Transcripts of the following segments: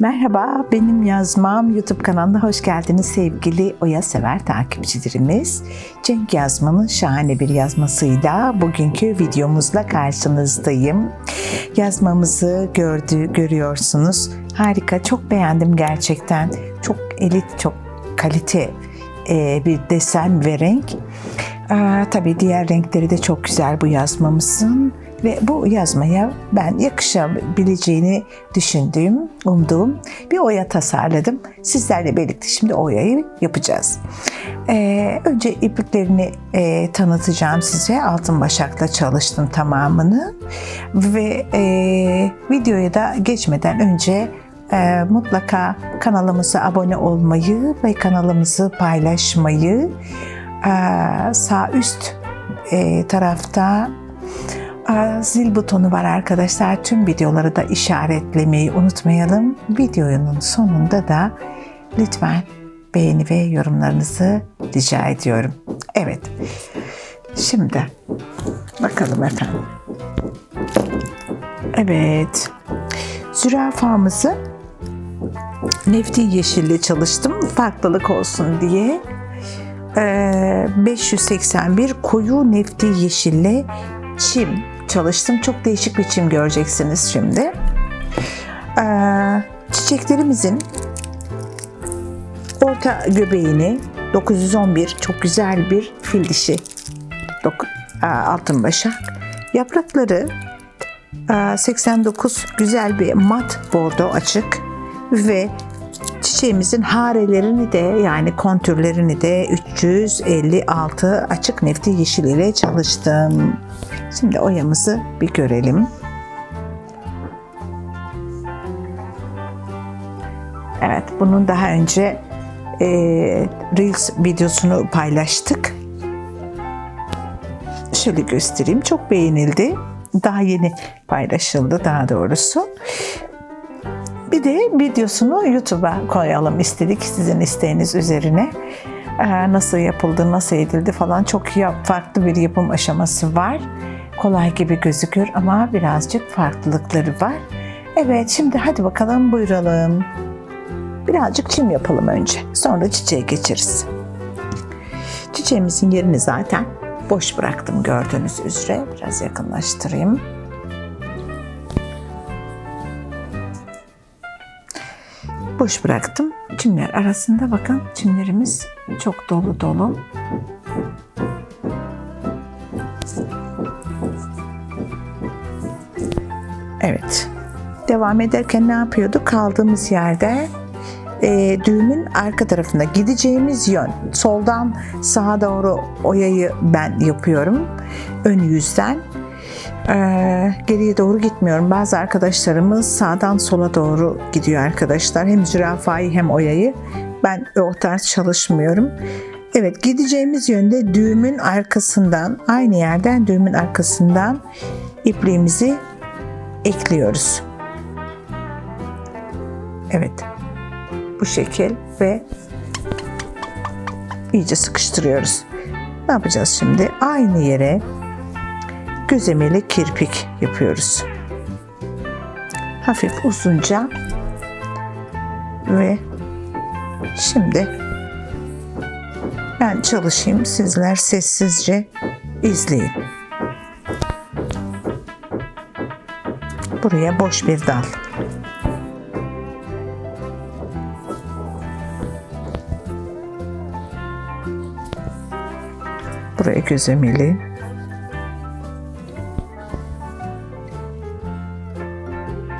Merhaba, benim Yazmam YouTube kanalına hoş geldiniz sevgili Oya Sever takipçilerimiz. Cenk Yazman'ın şahane bir yazmasıyla bugünkü videomuzla karşınızdayım. Yazmamızı gördü, görüyorsunuz. Harika, çok beğendim gerçekten. Çok elit, çok kalite e, bir desen ve renk. Aa, tabii diğer renkleri de çok güzel bu yazmamızın ve bu yazmaya ben yakışabileceğini düşündüğüm, umduğum bir oya tasarladım. Sizlerle birlikte şimdi oyayı yapacağız. Ee, önce ipliklerini e, tanıtacağım size. Altın başakla çalıştım tamamını ve e, videoya da geçmeden önce e, mutlaka kanalımıza abone olmayı ve kanalımızı paylaşmayı e, sağ üst e, tarafta zil butonu var arkadaşlar. Tüm videoları da işaretlemeyi unutmayalım. Videonun sonunda da lütfen beğeni ve yorumlarınızı rica ediyorum. Evet. Şimdi bakalım efendim. Evet. Zürafamızı nefti yeşille çalıştım. Farklılık olsun diye. Ee, 581 koyu nefti yeşille çim çalıştım. Çok değişik bir çim göreceksiniz şimdi. Ee, çiçeklerimizin orta göbeğini 911 çok güzel bir fil dişi aa, altın başak. Yaprakları aa, 89 güzel bir mat bordo açık ve çiçeğimizin harelerini de yani kontürlerini de 356 açık nefti yeşil ile çalıştım. Şimdi oyamızı bir görelim. Evet, bunun daha önce e, Reels videosunu paylaştık. Şöyle göstereyim. Çok beğenildi. Daha yeni paylaşıldı daha doğrusu. Bir de videosunu YouTube'a koyalım istedik sizin isteğiniz üzerine. Ee, nasıl yapıldı, nasıl edildi falan çok farklı bir yapım aşaması var. Kolay gibi gözükür ama birazcık farklılıkları var. Evet şimdi hadi bakalım buyuralım. Birazcık çim yapalım önce. Sonra çiçeğe geçeriz. Çiçeğimizin yerini zaten boş bıraktım gördüğünüz üzere. Biraz yakınlaştırayım. boş bıraktım. Çimler arasında bakın çimlerimiz çok dolu dolu. Evet. Devam ederken ne yapıyorduk? Kaldığımız yerde e, düğümün arka tarafında gideceğimiz yön. Soldan sağa doğru oyayı ben yapıyorum. Ön yüzden ee, geriye doğru gitmiyorum. Bazı arkadaşlarımız sağdan sola doğru gidiyor arkadaşlar. Hem zürafayı hem oyayı. Ben o tarz çalışmıyorum. Evet gideceğimiz yönde düğümün arkasından aynı yerden düğümün arkasından ipliğimizi ekliyoruz. Evet. Bu şekil ve iyice sıkıştırıyoruz. Ne yapacağız şimdi? Aynı yere gözemeli kirpik yapıyoruz. Hafif uzunca ve şimdi ben çalışayım sizler sessizce izleyin. Buraya boş bir dal. Buraya gözemeli.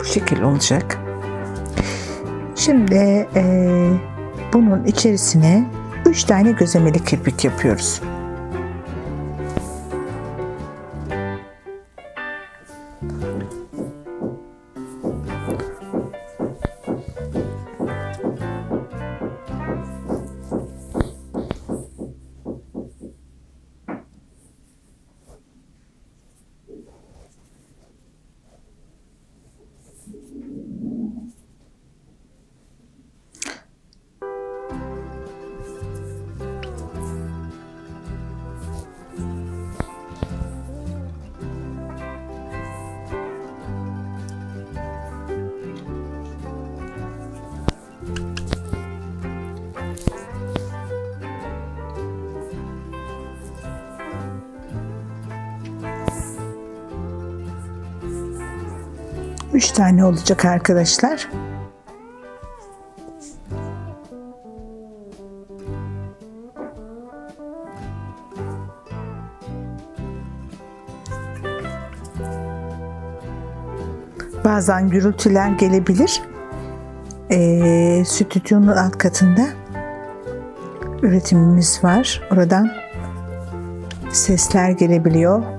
şekil olacak. Şimdi e, bunun içerisine 3 tane gözlemeli kirpik yapıyoruz. Üç tane olacak arkadaşlar. Bazen gürültüler gelebilir. Ee, stüdyonun alt katında üretimimiz var. Oradan sesler gelebiliyor.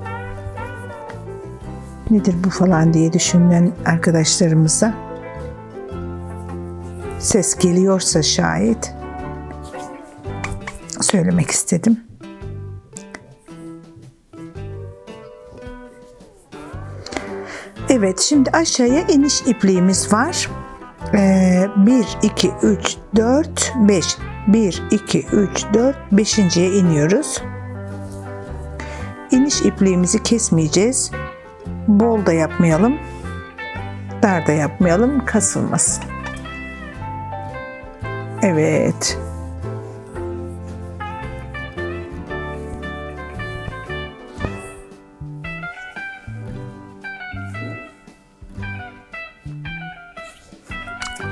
Nedir bu falan diye düşünen arkadaşlarımıza ses geliyorsa şayet söylemek istedim. Evet şimdi aşağıya iniş ipliğimiz var. Ee, 1, 2, 3, 4, 5. 1, 2, 3, 4, 5.ye iniyoruz. İniş ipliğimizi kesmeyeceğiz. Bol da yapmayalım. Dar da yapmayalım. Kasılmasın. Evet.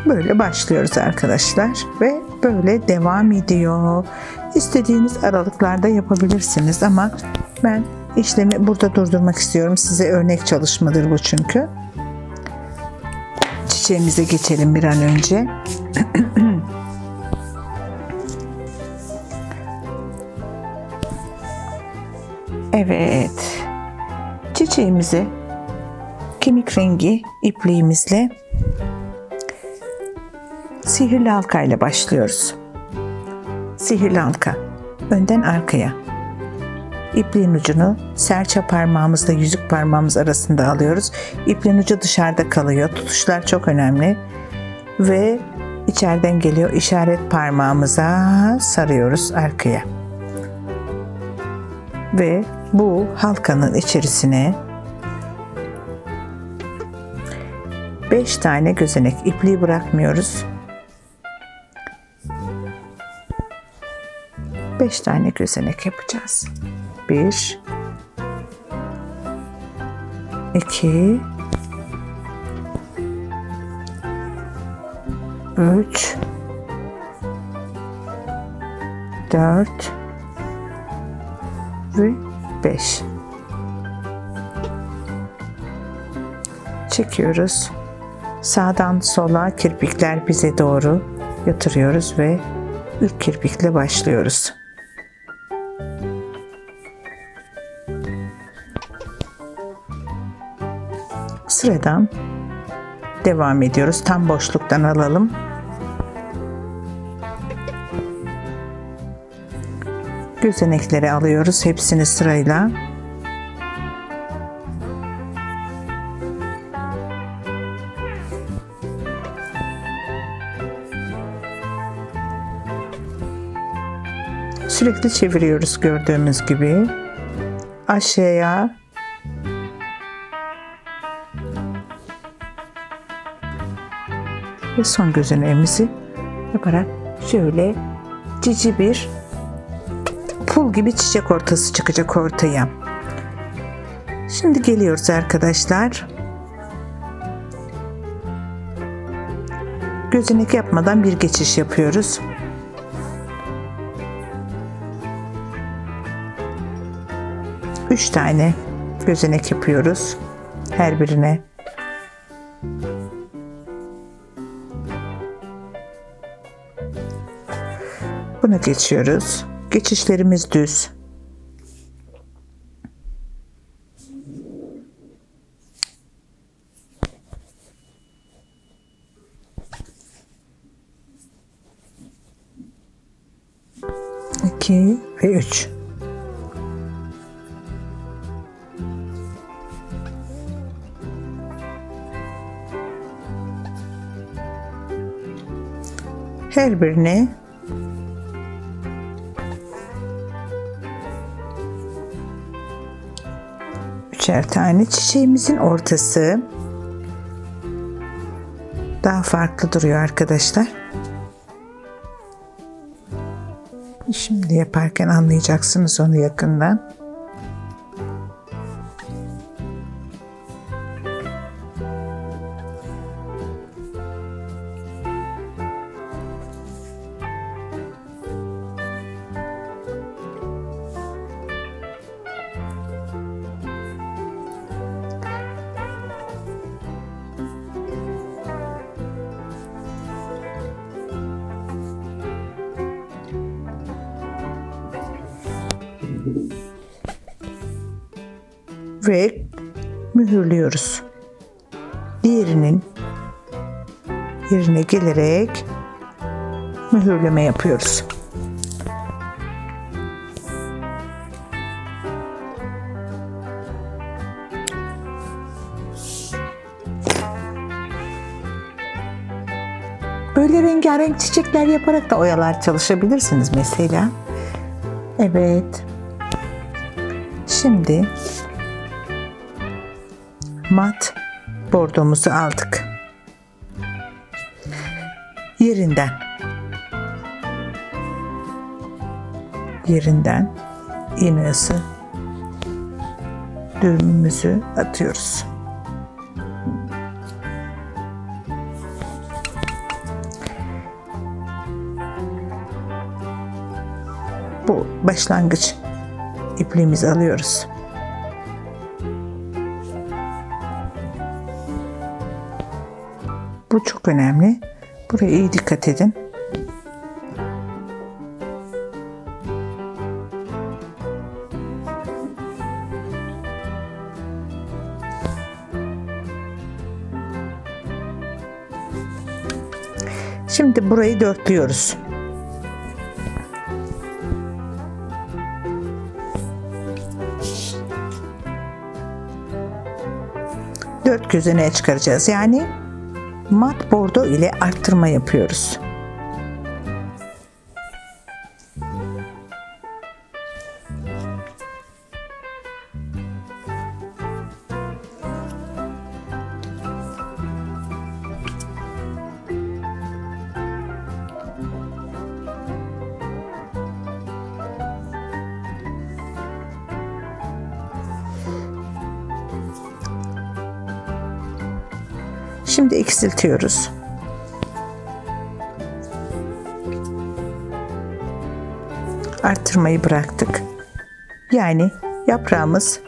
Böyle başlıyoruz arkadaşlar ve böyle devam ediyor. İstediğiniz aralıklarda yapabilirsiniz ama ben işlemi burada durdurmak istiyorum. Size örnek çalışmadır bu çünkü. Çiçeğimize geçelim bir an önce. evet. Çiçeğimizi kemik rengi ipliğimizle sihirli halka ile başlıyoruz. Sihirli halka. Önden arkaya. İpliğin ucunu serçe parmağımızla yüzük parmağımız arasında alıyoruz. İpliğin ucu dışarıda kalıyor. Tutuşlar çok önemli. Ve içeriden geliyor işaret parmağımıza sarıyoruz arkaya. Ve bu halkanın içerisine 5 tane gözenek ipliği bırakmıyoruz. 5 tane gözenek yapacağız. 1 2 3 4 ve 5 çekiyoruz. Sağdan sola kirpikler bize doğru yatırıyoruz ve ilk kirpikle başlıyoruz. Sıradan devam ediyoruz. Tam boşluktan alalım. Gözenekleri alıyoruz hepsini sırayla. Sürekli çeviriyoruz gördüğümüz gibi. Aşağıya ve son gözeneğimizi yaparak şöyle cici bir pul gibi çiçek ortası çıkacak ortaya. Şimdi geliyoruz arkadaşlar. Gözenek yapmadan bir geçiş yapıyoruz. Üç tane gözenek yapıyoruz. Her birine Bunu geçiyoruz. Geçişlerimiz düz. İki ve üç. Her birine üçer tane çiçeğimizin ortası daha farklı duruyor arkadaşlar. Şimdi yaparken anlayacaksınız onu yakından. Ve mühürlüyoruz. Diğerinin yerine gelerek mühürleme yapıyoruz. Böyle rengarenk çiçekler yaparak da oyalar çalışabilirsiniz mesela. Evet. Şimdi mat bordomuzu aldık. Yerinden yerinden iğnesi düğümümüzü atıyoruz. Bu başlangıç ipliğimizi alıyoruz. Bu çok önemli. Buraya iyi dikkat edin. Şimdi burayı dörtlüyoruz. Dört gözeneğe çıkaracağız. Yani mat bordo ile arttırma yapıyoruz. Şimdi eksiltiyoruz. Arttırmayı bıraktık. Yani yaprağımız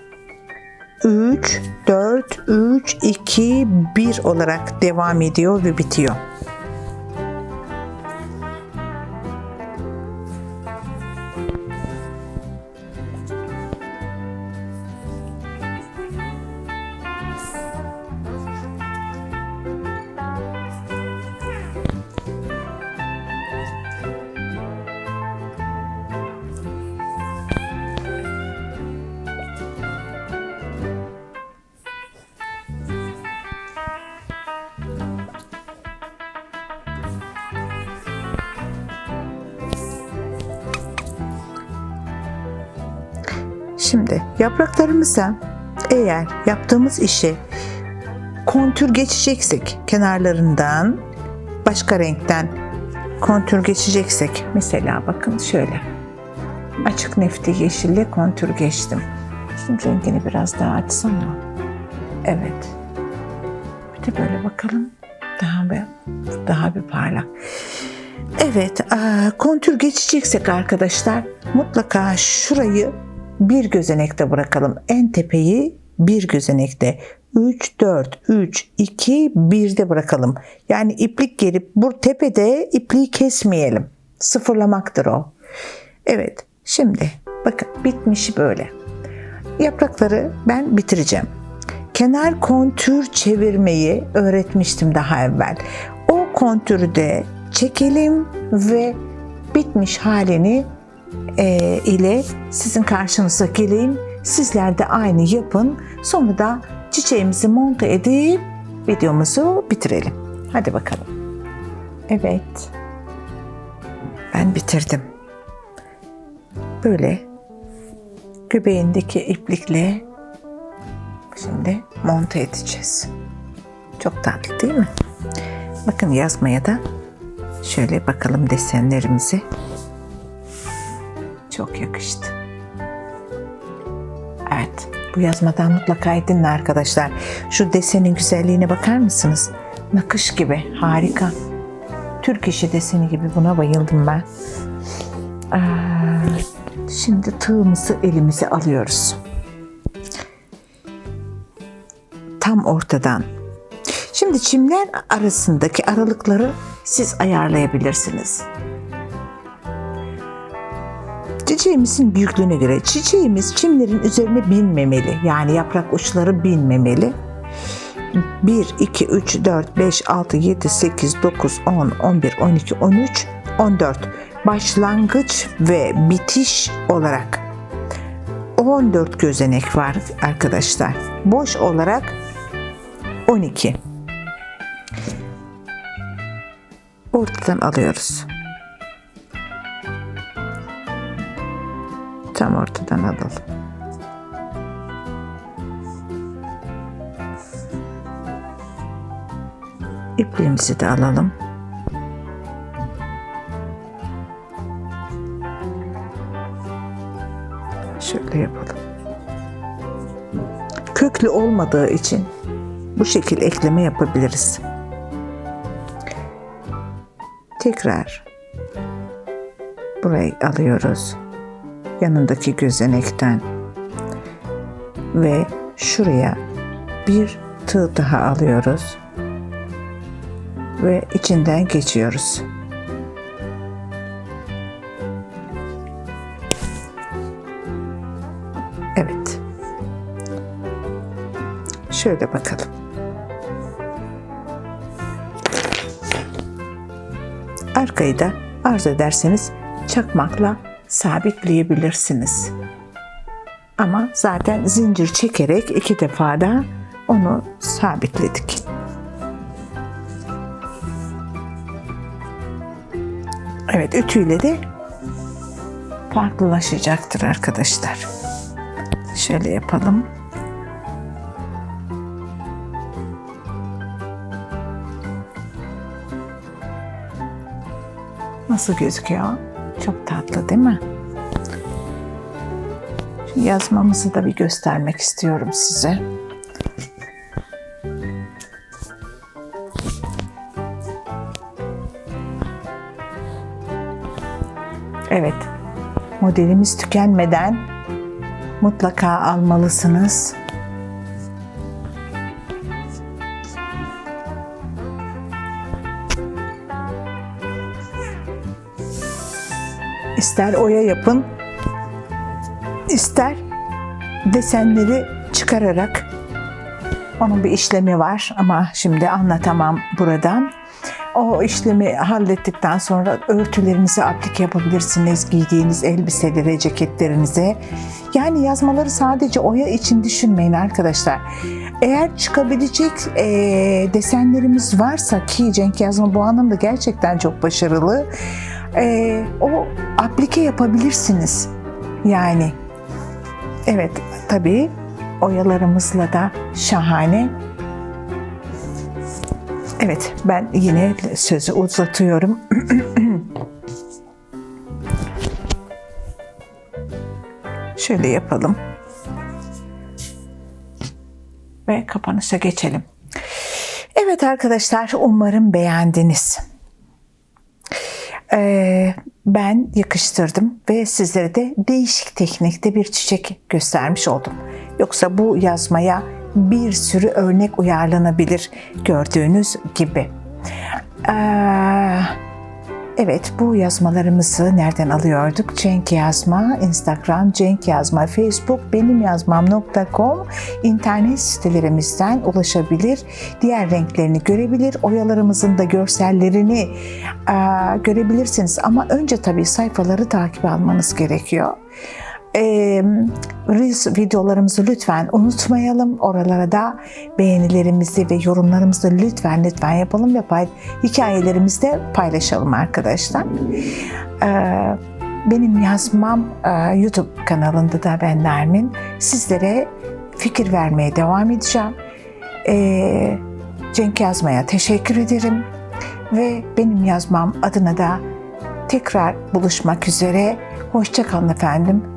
3, 4, 3, 2, 1 olarak devam ediyor ve bitiyor. Şimdi yapraklarımıza eğer yaptığımız işe kontür geçeceksek kenarlarından başka renkten kontür geçeceksek mesela bakın şöyle açık nefti yeşille kontür geçtim. Şimdi rengini biraz daha açsam mı? Evet. Bir de böyle bakalım. Daha bir, daha bir parlak. Evet, kontür geçeceksek arkadaşlar mutlaka şurayı bir gözenekte bırakalım. En tepeyi bir gözenekte. 3, 4, 3, 2, 1'de bırakalım. Yani iplik gelip bu tepede ipliği kesmeyelim. Sıfırlamaktır o. Evet, şimdi bakın bitmiş böyle. Yaprakları ben bitireceğim. Kenar kontür çevirmeyi öğretmiştim daha evvel. O kontürü de çekelim ve bitmiş halini e, ile sizin karşınıza geleyim. Sizler de aynı yapın. Sonra da çiçeğimizi monte edip videomuzu bitirelim. Hadi bakalım. Evet. Ben bitirdim. Böyle göbeğindeki iplikle şimdi monte edeceğiz. Çok tatlı değil mi? Bakın yazmaya da şöyle bakalım desenlerimizi. Çok yakıştı. Evet, bu yazmadan mutlaka edinin arkadaşlar. Şu desenin güzelliğine bakar mısınız? Nakış gibi, harika. Türk işi deseni gibi buna bayıldım ben. Ee, şimdi tığımızı elimize alıyoruz. Tam ortadan. Şimdi çimler arasındaki aralıkları siz ayarlayabilirsiniz. Çiçeğimizin büyüklüğüne göre çiçeğimiz çimlerin üzerine binmemeli. Yani yaprak uçları binmemeli. 1, 2, 3, 4, 5, 6, 7, 8, 9, 10, 11, 12, 13, 14. Başlangıç ve bitiş olarak 14 gözenek var arkadaşlar. Boş olarak 12. Ortadan alıyoruz. Tam ortadan alalım. İpliğimizi de alalım. Şöyle yapalım. Köklü olmadığı için bu şekil ekleme yapabiliriz. Tekrar burayı alıyoruz. Yanındaki gözenekten ve şuraya bir tığ daha alıyoruz ve içinden geçiyoruz. Evet. Şöyle bakalım. Arkayı da arzu ederseniz çakmakla sabitleyebilirsiniz. Ama zaten zincir çekerek iki defa da onu sabitledik. Evet ütüyle de farklılaşacaktır arkadaşlar. Şöyle yapalım. Nasıl gözüküyor? Çok tatlı değil mi? Şu yazmamızı da bir göstermek istiyorum size. Evet. Modelimiz tükenmeden mutlaka almalısınız. İster oya yapın, ister desenleri çıkararak onun bir işlemi var ama şimdi anlatamam buradan. O işlemi hallettikten sonra örtülerinize aplik yapabilirsiniz. Giydiğiniz elbiselere, ceketlerinize. Yani yazmaları sadece oya için düşünmeyin arkadaşlar. Eğer çıkabilecek e, desenlerimiz varsa ki Cenk Yazma bu anlamda gerçekten çok başarılı. E, o aplike yapabilirsiniz. Yani evet tabii oyalarımızla da şahane Evet, ben yine sözü uzatıyorum. Şöyle yapalım. Ve kapanışa geçelim. Evet arkadaşlar, umarım beğendiniz. Ee, ben yakıştırdım ve sizlere de değişik teknikte bir çiçek göstermiş oldum. Yoksa bu yazmaya bir sürü örnek uyarlanabilir gördüğünüz gibi. Ee, evet bu yazmalarımızı nereden alıyorduk? Cenk Yazma, Instagram, Cenk Yazma, Facebook, benimyazmam.com internet sitelerimizden ulaşabilir. Diğer renklerini görebilir. Oyalarımızın da görsellerini e, görebilirsiniz. Ama önce tabii sayfaları takip almanız gerekiyor. E, Reels videolarımızı lütfen unutmayalım. Oralara da beğenilerimizi ve yorumlarımızı lütfen lütfen yapalım ve pay, hikayelerimizi de paylaşalım arkadaşlar. E, benim yazmam e, YouTube kanalında da ben Nermin. Sizlere fikir vermeye devam edeceğim. E, Cenk Yazma'ya teşekkür ederim. Ve benim yazmam adına da tekrar buluşmak üzere. Hoşçakalın efendim.